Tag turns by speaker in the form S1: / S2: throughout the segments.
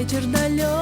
S1: вечер далек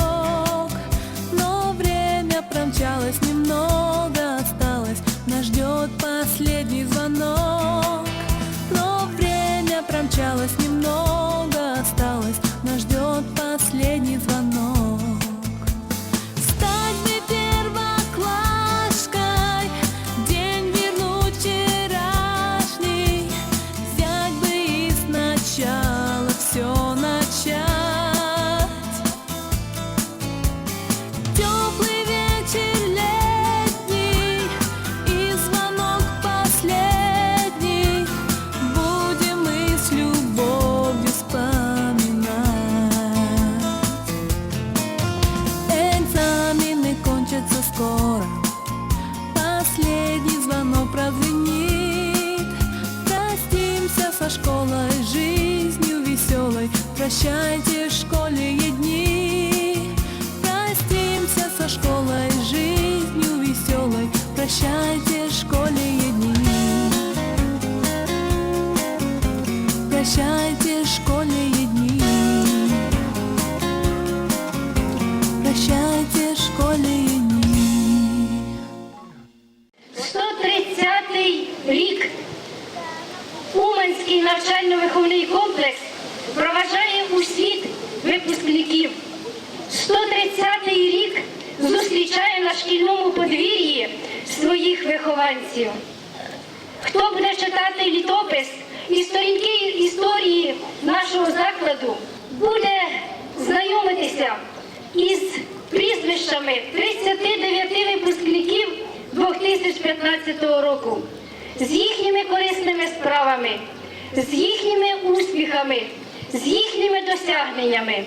S1: веселой в школе дни. Простимся со школой, жизнью веселой. Прощайте
S2: вихованців. Хто буде читати літопис і сторінки історії нашого закладу, буде знайомитися із прізвищами 39 випускників 2015 року, з їхніми корисними справами, з їхніми успіхами, з їхніми досягненнями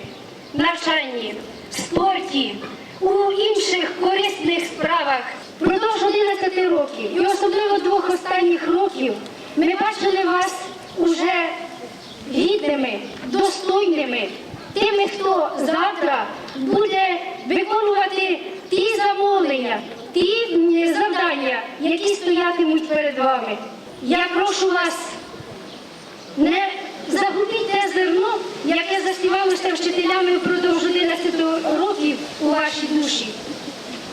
S2: в навчанні, спорті, у інших корисних справах. Продовж 11 років і особливо двох останніх років ми бачили вас уже гідними, достойними, тими, хто завтра буде виконувати ті замовлення, ті завдання, які стоятимуть перед вами. Я прошу вас, не загубіть те зерно, яке засівалося вчителями впродовж 11 років у вашій душі.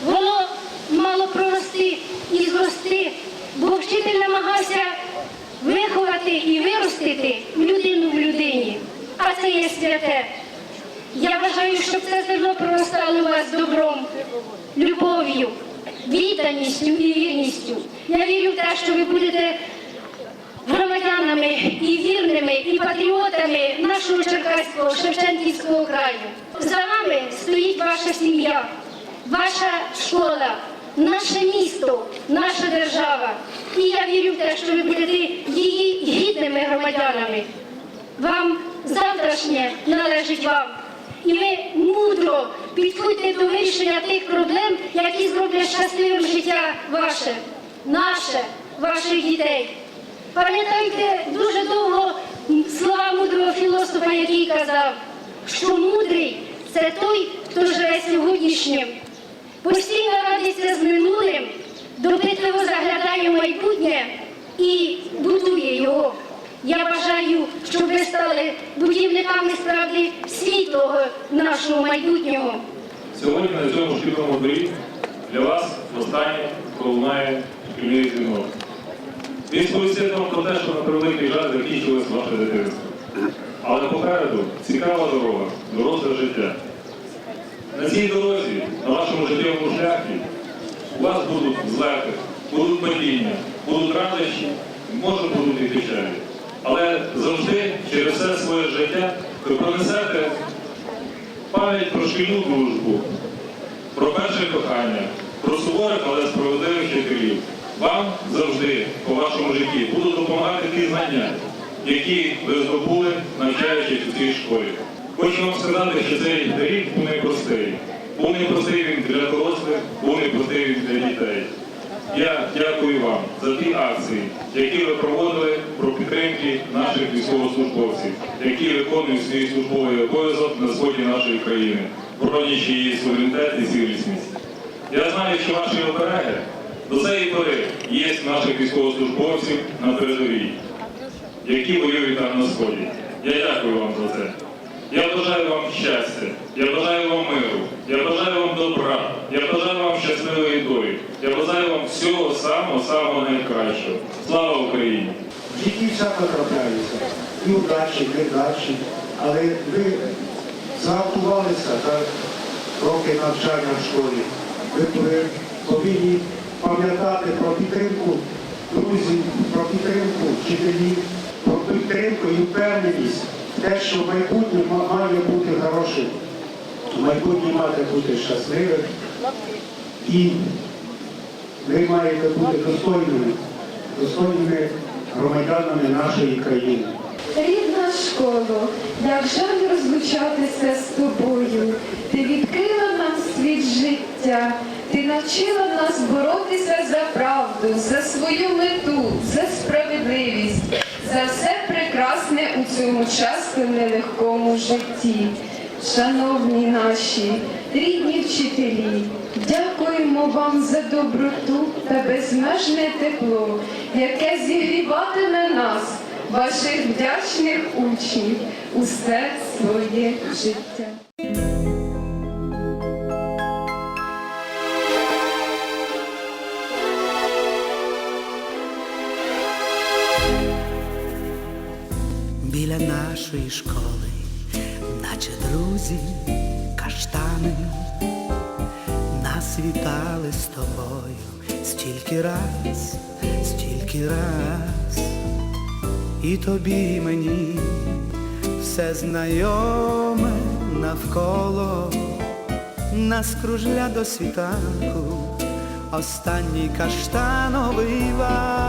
S2: Воно мало прорости і зрости, бо вчитель намагався виховати і виростити людину в людині, а це є святе. Я бажаю, щоб це зерно проростало у вас добром, любов'ю, відданістю і вірністю. Я вірю в те, що ви будете громадянами і вірними, і патріотами нашого Черкаського Шевченківського краю. За вами стоїть ваша сім'я, ваша школа, наше місто, наша держава. І я вірю в те, що ви будете її гідними громадянами. Вам завтрашнє належить вам. І ви мудро підходьте до вирішення тих проблем, які зроблять щасливим життя ваше, наше, ваших дітей. Пам'ятайте дуже довго слова мудрого філософа, який казав, що мудрий це той, хто живе сьогоднішнім, постійно радиться з минулим, допитливо заглядає в майбутнє і будує його. Я бажаю, щоб ви стали будівниками справді світлого нашого майбутнього.
S3: Сьогодні на цьому шкільному дворі для вас останнє пролунає шкільний дзвінок. Він сповістить вам про те, що на превеликий жаль закінчилось ваше дитинство. Але попереду цікава дорога, доросле життя. На цій дорозі, на вашому життєвому шляхі, у вас будуть злети, будуть падіння, будуть радощі, може будуть і печалі. Але завжди через все своє життя ви пронесете пам'ять про шкільну дружбу, про перше кохання, про суворих, але справедливих вчителів. Вам завжди по вашому житті будуть допомагати ті знання, які ви здобули, навчаючись у цій школі. Хочу вам сказати, що цей рік був непростий. Був непростий він для дорослих, був непростий він для дітей. Я дякую вам за ті акції, які ви проводили про підтримки наших військовослужбовців, які виконують свій службовий обов'язок на сході нашої країни, боронячи її суверенітет і цілісність. Я знаю, що ваші обереги до цієї пори є наших військовослужбовців на передовій, які воюють там на сході. Я дякую вам за це. Я бажаю вам щастя, я бажаю вам миру, я бажаю вам добра, я бажаю вам щасливої долі, я бажаю вам всього самого самого найкращого. Слава Україні!
S4: Всяко трапляються. І удачі, і невдачі. Але ви загартувалися за роки навчання в школі. Ви повинні пам'ятати про підтримку друзів, про підтримку вчителів, про підтримку і впевненість. Те, що майбутнє ма- має бути хорошим, майбутнє має бути щасливим. І ви маєте бути достойними, достойними громадянами нашої країни.
S5: Рідна школо, як жаль розлучатися з тобою. Ти відкрила нам світ життя, ти навчила нас боротися за правду, за свою мету, за справедливість, за все прекрасне у цьому часто нелегкому житті. Шановні наші, рідні вчителі, дякуємо вам за доброту та безмежне тепло, яке зігріватиме нас, ваших вдячних учнів, усе своє життя.
S6: Біля нашої школи, наче друзі, каштани, нас вітали з тобою стільки раз, стільки раз, і тобі і мені все знайоме навколо, нас кружля до світанку, останній каштановий вальс.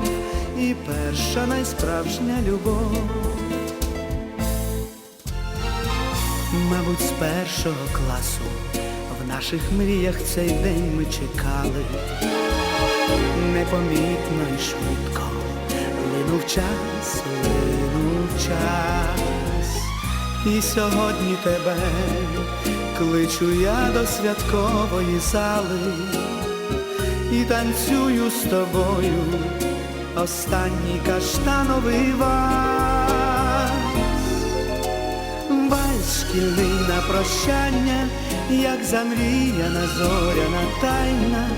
S6: і перша найсправжня любов. Мабуть, з першого класу в наших мріях цей день ми чекали. Непомітно і швидко линув час, линув час. І сьогодні тебе кличу я до святкової зали і танцюю з тобою останній каштановий вальс. Вальс шкільний на прощання, як замріяна зоряна тайна,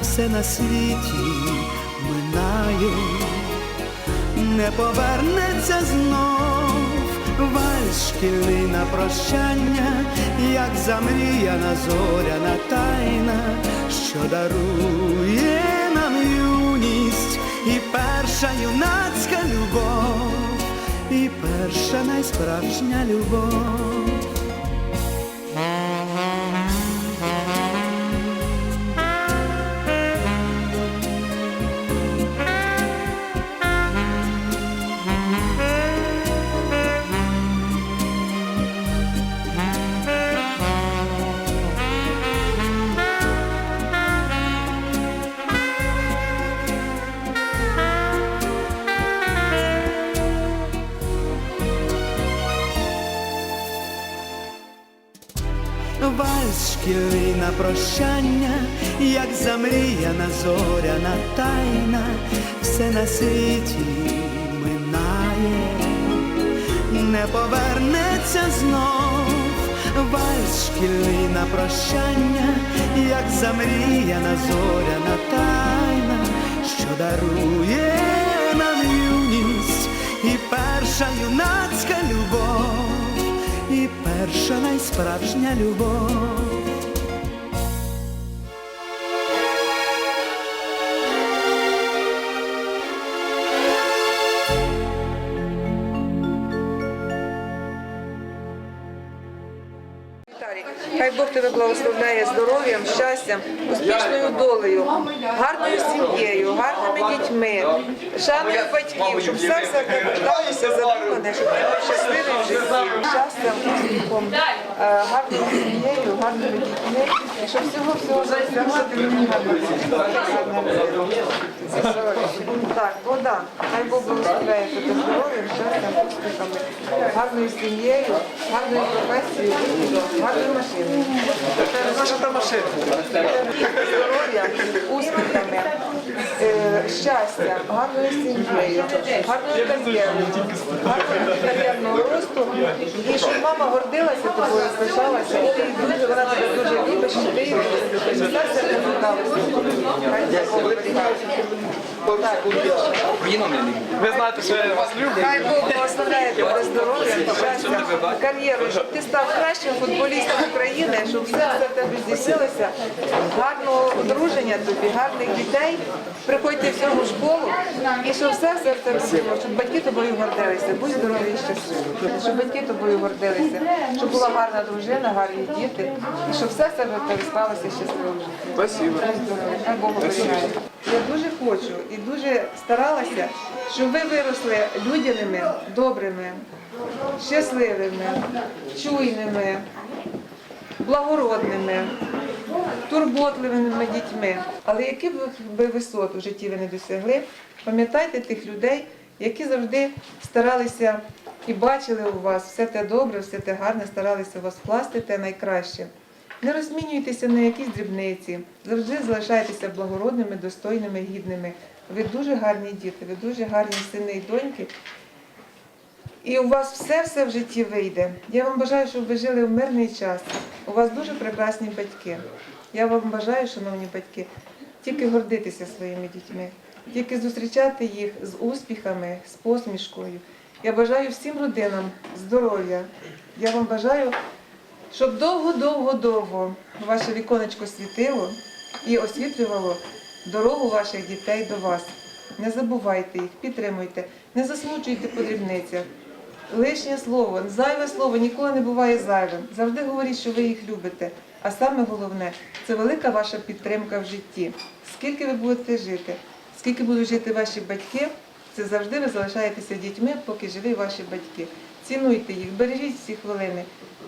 S6: все на світі минає, не повернеться знов. Вальс шкільний на прощання, як замріяна зоряна тайна, що дарує і перша юнацька любов, і перша найсправжня любов. Вальс на прощання, як замріяна зоряна тайна, все на світі минає, не повернеться знов, вальс шкільний на прощання, як замріяна зоряна тайна, що дарує нам юність і перша юнацька любов, і перша найсправжня любов.
S7: Хай Бог тебе благословляє здоров'ям, щастям, успішною долею, гарною сім'єю, гарними дітьми, шаною батьків, щоб все все вдалося задумане, щоб ти був щасливий в щастям, успіхом, е, гарною сім'єю, гарними дітьми, і щоб всього всього Так, Богдан, хай Бог благословляє тебе здоров'ям, щастям, успіхами, гарною сім'єю, гарною професією, гарною машиною. Здоров'я, успіхами, щастя, гарною сім'єю, гарною кар'єрою, гарного кар'єрного росту. І щоб мама гордилася тобою, пишалася, і ти дуже, вона тебе дуже любить, що ти її. Так,
S8: Ви знаєте, що я вас люблю.
S7: Хай Бог благословляє тебе здоров'я, щастя, кар'єру, щоб ти став кращим футболістом України, щоб все все в тебе здійснилося. Гарного одруження тобі, гарних дітей. Приходьте в цьому школу і щоб все все в тебе було, щоб батьки тобою гордилися. Будь здоровий і щасливий. Щоб батьки тобою гордилися, щоб була гарна дружина, гарні діти, і щоб все.
S8: Спасибо.
S7: Хай Бог оберігає. Я дуже хочу і дуже старалася, щоб ви виросли людяними, добрими, щасливими, чуйними, благородними, турботливими дітьми. Але які б висот у житті ви не досягли, пам'ятайте тих людей, які завжди старалися і бачили у вас все те добре, все те гарне, старалися у вас вкласти те найкраще. Не розмінюйтеся на якісь дрібниці, завжди залишайтеся благородними, достойними, гідними. Ви дуже гарні діти, ви дуже гарні сини і доньки. І у вас все-все в житті вийде. Я вам бажаю, щоб ви жили в мирний час. У вас дуже прекрасні батьки. Я вам бажаю, шановні батьки, тільки гордитися своїми дітьми, тільки зустрічати їх з успіхами, з посмішкою. Я бажаю всім родинам здоров'я. Я вам бажаю, щоб довго-довго-довго ваше віконечко світило і освітлювало дорогу ваших дітей до вас. Не забувайте їх, підтримуйте, не засмучуйте по дрібницях. Лишнє слово, зайве слово ніколи не буває зайвим. Завжди говоріть, що ви їх любите. А саме головне це велика ваша підтримка в житті. Скільки ви будете жити, скільки будуть жити ваші батьки, це завжди ви залишаєтеся дітьми, поки живі ваші батьки. Цінуйте їх, бережіть ці хвилини,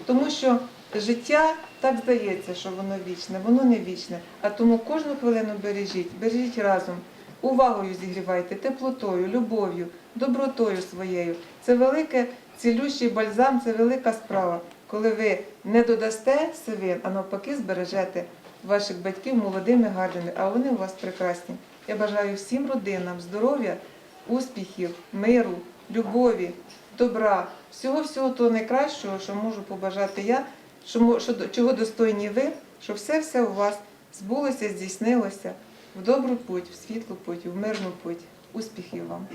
S7: тому що життя так здається, що воно вічне, воно не вічне. А тому кожну хвилину бережіть, бережіть разом. Увагою зігрівайте, теплотою, любов'ю, добротою своєю. Це велике цілющий бальзам, це велика справа, коли ви не додасте сивин, а навпаки збережете ваших батьків молодими, гарними, а вони у вас прекрасні. Я бажаю всім родинам здоров'я, успіхів, миру, любові, добра, всього всього того найкращого, що можу побажати я, що, що, чого достойні ви, щоб все все у вас збулося, здійснилося в добру путь, в світлу путь, в мирну путь. Успіхів вам!